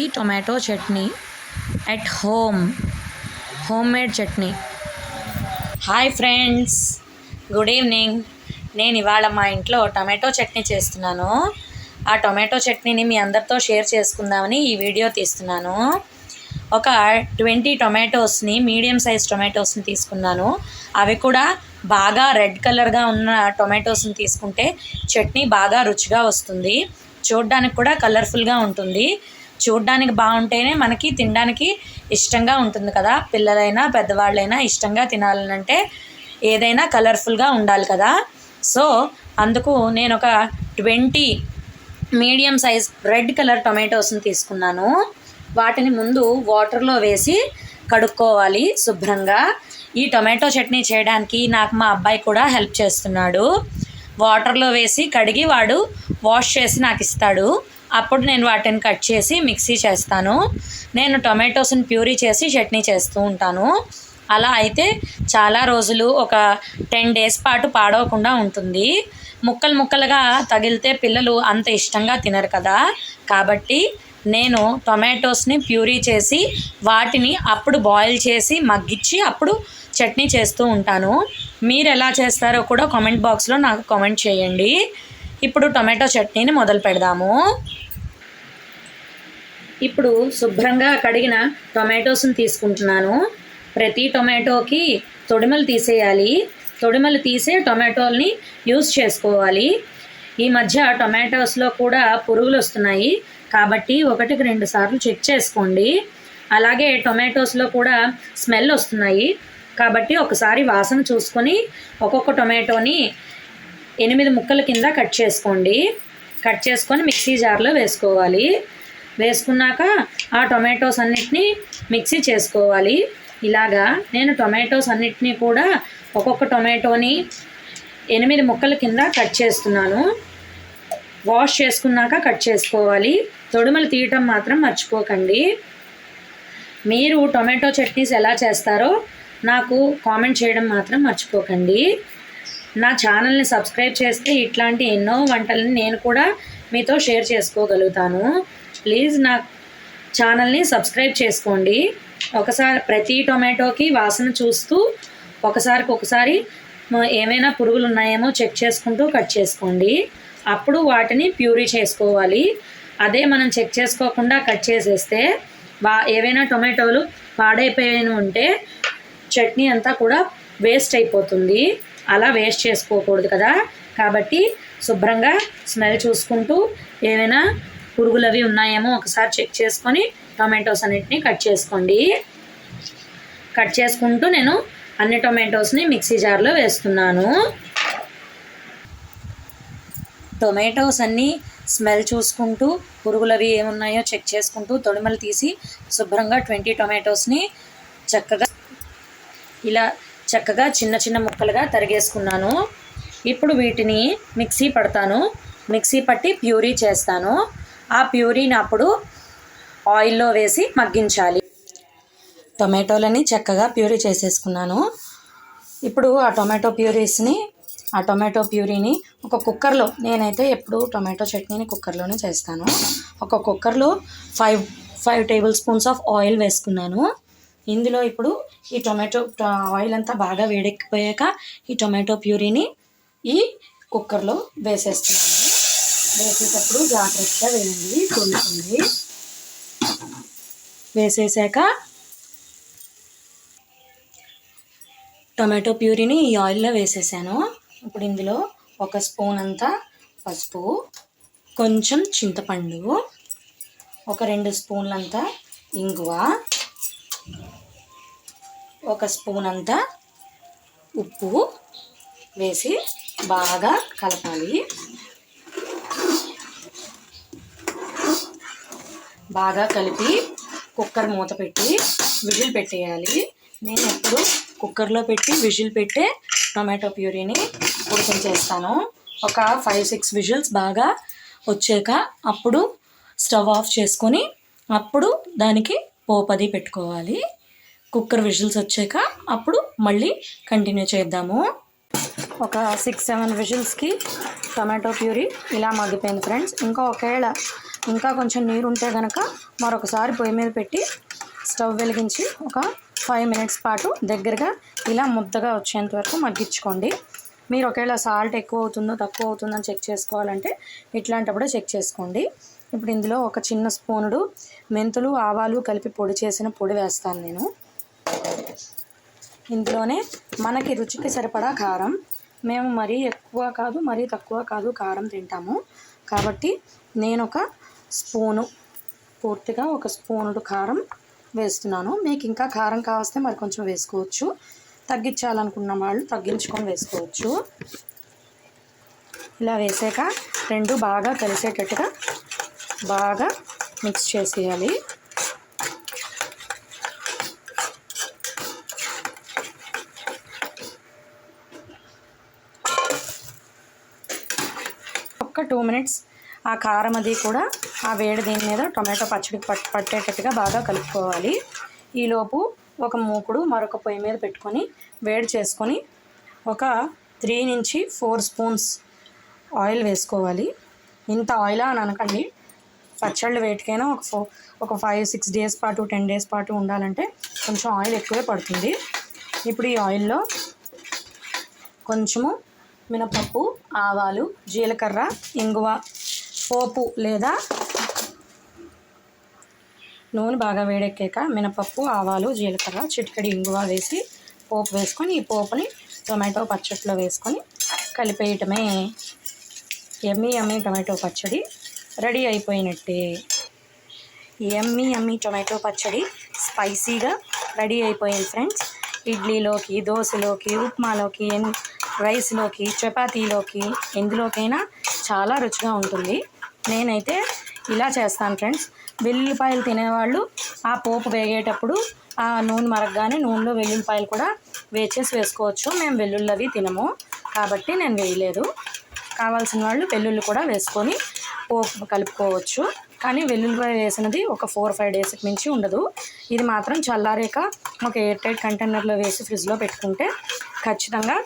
ఈ tomato chutney at home homemade chutney. Hi friends good evening నేను ఇవాళ మా ఇంట్లో టొమాటో చట్నీ చేస్తున్నాను. ఆ టొమాటో చట్నీని మీ అందరితో షేర్ చేసుకుందామని ఈ వీడియో తీస్తున్నాను. ఒక ట్వంటీ టొమాటోస్ని మీడియం సైజ్ టొమాటోస్ని తీసుకున్నాను. అవి కూడా బాగా రెడ్ కలర్గా ఉన్న టొమాటోస్ని తీసుకుంటే చట్నీ బాగా రుచిగా వస్తుంది. చూడ్డానికి కూడా కలర్ఫుల్గా ఉంటుంది. చూడ్డానికి బాగుంటేనే మనకి తినడానికి ఇష్టంగా ఉంటుంది కదా. పిల్లలైనా పెద్దవాళ్ళైనా ఇష్టంగా తినాలనంటే ఏదైనా కలర్ఫుల్గా ఉండాలి కదా. సో అందుకు నేను ఒక twenty medium size red colour టొమాటోస్ని తీసుకున్నాను. వాటిని ముందు వాటర్లో వేసి కడుక్కోవాలి శుభ్రంగా. ఈ టొమాటో చట్నీ చేయడానికి నాకు మా అబ్బాయి కూడా హెల్ప్ చేస్తున్నాడు. వాటర్లో వేసి కడిగి వాడు వాష్ చేసి నాకు ఇస్తాడు అప్పుడు నేను వాటిని కట్ చేసి మిక్సీ చేస్తాను. నేను టొమాటోస్ని ప్యూరీ చేసి చట్నీ చేస్తూ ఉంటాను. అలా అయితే చాలా రోజులు ఒక టెన్ డేస్ పాటు పాడవకుండా ఉంటుంది. ముక్కలు ముక్కలుగా తగిలితే పిల్లలు అంత ఇష్టంగా తినరు కదా. కాబట్టి నేను టొమాటోస్ని ప్యూరీ చేసి వాటిని అప్పుడు బాయిల్ చేసి మగ్గించి అప్పుడు చట్నీ చేస్తూ ఉంటాను. మీరు ఎలా చేస్తారో కూడా కామెంట్ బాక్స్లో నాకు కామెంట్ చేయండి. ఇప్పుడు టొమాటో చట్నీని మొదలు పెడదాము. ఇప్పుడు శుభ్రంగా కడిగిన టొమాటోస్ని తీసుకుంటున్నాను. ప్రతి టొమాటోకి తొడిమలు తీసేయాలి. తొడిమలు తీసే టొమాటోల్ని యూస్ చేసుకోవాలి. ఈ మధ్య టొమాటోస్లో కూడా పురుగులు వస్తున్నాయి. కాబట్టి ఒకటికి రెండు సార్లు చెక్ చేసుకోండి. అలాగే టొమాటోస్లో కూడా స్మెల్ వస్తున్నాయి. కాబట్టి ఒకసారి వాసన చూసుకొని ఒక్కొక్క టొమాటోని ఎనిమిది ముక్కల కింద కట్ చేసుకోండి. కట్ చేసుకొని మిక్సీ జార్లో వేసుకోవాలి. వేసుకున్నాక ఆ టొమాటోస్ అన్నిటినీ మిక్సీ చేసుకోవాలి. ఇలాగా నేను టొమాటోస్ అన్నిటినీ కూడా ఒక్కొక్క టొమాటోని ఎనిమిది ముక్కల కింద కట్ చేస్తున్నాను. వాష్ చేసుకున్నాక కట్ చేసుకోవాలి. తొడుమలు తీయటం మాత్రం మర్చిపోకండి. మీరు టొమాటో చట్నీస్ ఎలా చేస్తారో నాకు కామెంట్ చేయడం మాత్రం మర్చిపోకండి. నా ఛానల్ని సబ్స్క్రైబ్ చేస్తే ఇట్లాంటి ఎన్నో వంటలని నేను కూడా మీతో షేర్ చేసుకోగలుగుతాను. ప్లీజ్ నా ఛానల్ని సబ్స్క్రైబ్ చేసుకోండి. ఒకసారి ప్రతి టొమాటోకి వాసన చూస్తూ ఒకసారికి ఒకసారి ఏమైనా పురుగులు ఉన్నాయేమో చెక్ చేసుకుంటూ కట్ చేసుకోండి. అప్పుడు వాటిని ప్యూరీ చేసుకోవాలి. అదే మనం చెక్ చేసుకోకుండా కట్ చేసేస్తే వా ఏవైనా టొమాటోలు పాడైపోయిన ఉంటే చట్నీ అంతా కూడా వేస్ట్ అయిపోతుంది. అలా వేస్ట్ చేసుకోకూడదు కదా. కాబట్టి శుభ్రంగా స్మెల్ చూసుకుంటూ ఏమైనా పురుగులు అవి ఉన్నాయేమో ఒకసారి చెక్ చేసుకొని టొమాటోస్ అన్నిటిని కట్ చేసుకోండి. కట్ చేసుకుంటూ నేను అన్ని టొమాటోస్ని మిక్సీ జార్లో వేస్తున్నాను. టొమాటోస్ అన్నీ స్మెల్ చూసుకుంటూ పురుగులు అవి ఏమున్నాయో చెక్ చేసుకుంటూ తొడిమలు తీసి శుభ్రంగా ట్వంటీ టొమాటోస్ని చక్కగా ఇలా చక్కగా చిన్న చిన్న ముక్కలుగా తరిగేసుకున్నాను. ఇప్పుడు వీటిని మిక్సీ పడతాను. మిక్సీ పట్టి ప్యూరీ చేస్తాను. ఆ ప్యూరీని అప్పుడు ఆయిల్లో వేసి మగ్గించాలి. టొమాటోలని చక్కగా ప్యూరీ చేసేసుకున్నాను. ఇప్పుడు ఆ టొమాటో ప్యూరీస్ని ఆ టొమాటో ప్యూరీని ఒక కుక్కర్లో నేనైతే ఎప్పుడు టొమాటో చట్నీని కుక్కర్లోనే చేస్తాను. ఒక కుక్కర్లో five five tablespoons of oil వేసుకున్నాను. ఇందులో ఇప్పుడు ఈ టొమాటో ఆయిల్ అంతా బాగా వేడెక్కిపోయాక ఈ టొమాటో ప్యూరీని ఈ కుక్కర్లో వేసేస్తున్నాను. వేసేటప్పుడు జాగ్రత్తగా వేయండి కొలుతుంది వేసేసాక టొమాటో ప్యూరీని ఈ ఆయిల్లో వేసేసాను. ఇప్పుడు ఇందులో ఒక స్పూన్ అంతా పసుపు కొంచెం చింతపండు ఒక రెండు స్పూన్లంతా ఇంగువ ఒక స్పూన్ అంతా ఉప్పు వేసి బాగా కలపాలి. బాగా కలిపి కుక్కర్ మూత పెట్టి విజిల్ పెట్టేయాలి. నేను ఎప్పుడు కుక్కర్లో పెట్టి విజిల్ పెట్టే టొమాటో ప్యూరీని ఉడికించేస్తాను ఒక ఫైవ్ సిక్స్ విజిల్స్ బాగా వచ్చాక అప్పుడు స్టవ్ ఆఫ్ చేసుకొని అప్పుడు దానికి పోపది పెట్టుకోవాలి. కుక్కర్ విజిల్స్ వచ్చాక అప్పుడు మళ్ళీ కంటిన్యూ చేద్దాము. ఒక సిక్స్ సెవెన్ విజిల్స్కి టమాటో ప్యూరీ ఇలా మగ్గిపోయింది ఫ్రెండ్స్. ఇంకా ఒకవేళ ఇంకా కొంచెం నీరు ఉంటే కనుక మరొకసారి పొయ్యి మీద పెట్టి స్టవ్ వెలిగించి ఒక ఫైవ్ మినిట్స్ పాటు దగ్గరగా ఇలా ముద్దగా వచ్చేంత వరకు మగ్గించుకోండి. మీరు ఒకవేళ సాల్ట్ ఎక్కువ అవుతుందో తక్కువ అవుతుందో చెక్ చేసుకోవాలంటే ఇట్లాంటప్పుడే చెక్ చేసుకోండి. ఇప్పుడు ఇందులో ఒక చిన్న స్పూనుడు మెంతులు ఆవాలు కలిపి పొడి చేసిన పొడి వేస్తాను నేను. ఇందులోనే మనకి రుచికి సరిపడా కారం మేము మరీ ఎక్కువ కాదు మరీ తక్కువ కాదు కారం తింటాము. కాబట్టి నేను ఒక స్పూను పూర్తిగా ఒక స్పూనుడు కారం వేస్తున్నాను. మీకు ఇంకా కారం కావస్తే మరి కొంచెం వేసుకోవచ్చు. తగ్గించాలనుకున్న వాళ్ళు తగ్గించుకొని వేసుకోవచ్చు. ఇలా వేసాక రెండు బాగా కలిసేటట్టుగా బాగా మిక్స్ చేసేయాలి. ఒక్క టూ మినిట్స్ ఆ కారం అది కూడా ఆ వేడి దీని మీద టొమాటో పచ్చడి పట్ పట్టేటట్టుగా బాగా కలుపుకోవాలి. ఈలోపు ఒక మూకుడు మరొక పొయ్యి మీద పెట్టుకొని వేడి చేసుకొని ఒక త్రీ నుంచి ఫోర్ స్పూన్స్ ఆయిల్ వేసుకోవాలి. ఇంత ఆయిల్ అని అనకండి. పచ్చళ్ళు వేటికైనా ఒక ఫో ఒక ఫైవ్ సిక్స్ డేస్ పాటు టెన్ డేస్ పాటు ఉండాలంటే కొంచెం ఆయిల్ ఎక్కువే పడుతుంది. ఇప్పుడు ఈ ఆయిల్లో కొంచెము మినపప్పు ఆవాలు జీలకర్ర ఇంగువ పోపు లేదా నూనె బాగా వేడెక్కాక మినపప్పు ఆవాలు జీలకర్ర చిటికడి ఇంగువ వేసి పోపు వేసుకొని ఈ పోపుని టొమాటో పచ్చడిలో వేసుకొని కలిపేయటమే. ఎమ్మి ఎమ్మీ టొమాటో పచ్చడి రెడీ అయిపోయినట్టే. ఎమ్మి ఎమ్మీ టొమాటో పచ్చడి స్పైసీగా రెడీ అయిపోయింది ఫ్రెండ్స్. ఇడ్లీలోకి దోశలోకి ఉప్మాలోకి రైస్లోకి చపాతీలోకి ఎందులోకైనా చాలా రుచిగా ఉంటుంది. నేనైతే ఇలా చేస్తాను ఫ్రెండ్స్. వెల్లుల్లిపాయలు తినేవాళ్ళు ఆ పోపు వేగేటప్పుడు ఆ నూనె మరగగానే నూనెలో వెల్లుల్లిపాయలు కూడా వేచేసి వేసుకోవచ్చు. మేము వెల్లుల్లి అవి తినము. కాబట్టి నేను వేయలేదు. కావాల్సిన వాళ్ళు వెల్లుల్లి కూడా వేసుకొని పోపు కలుపుకోవచ్చు. కానీ వెల్లుల్లిపాయ వేసినది ఒక ఫోర్ ఫైవ్ డేస్కి మించి ఉండదు. ఇది మాత్రం చల్లారేక ఒక ఎయిర్ టైట్ కంటైనర్లో వేసి ఫ్రిడ్జ్లో పెట్టుకుంటే ఖచ్చితంగా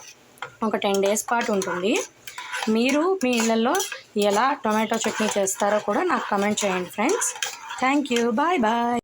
ఒక టెన్ డేస్ పాటు ఉంటుంది. మీరు మీ ఇళ్ళల్లో ఎలా టొమాటో చట్నీ చేస్తారో కూడా నాకు కమెంట్ చేయండి friends. Thank you. Bye bye.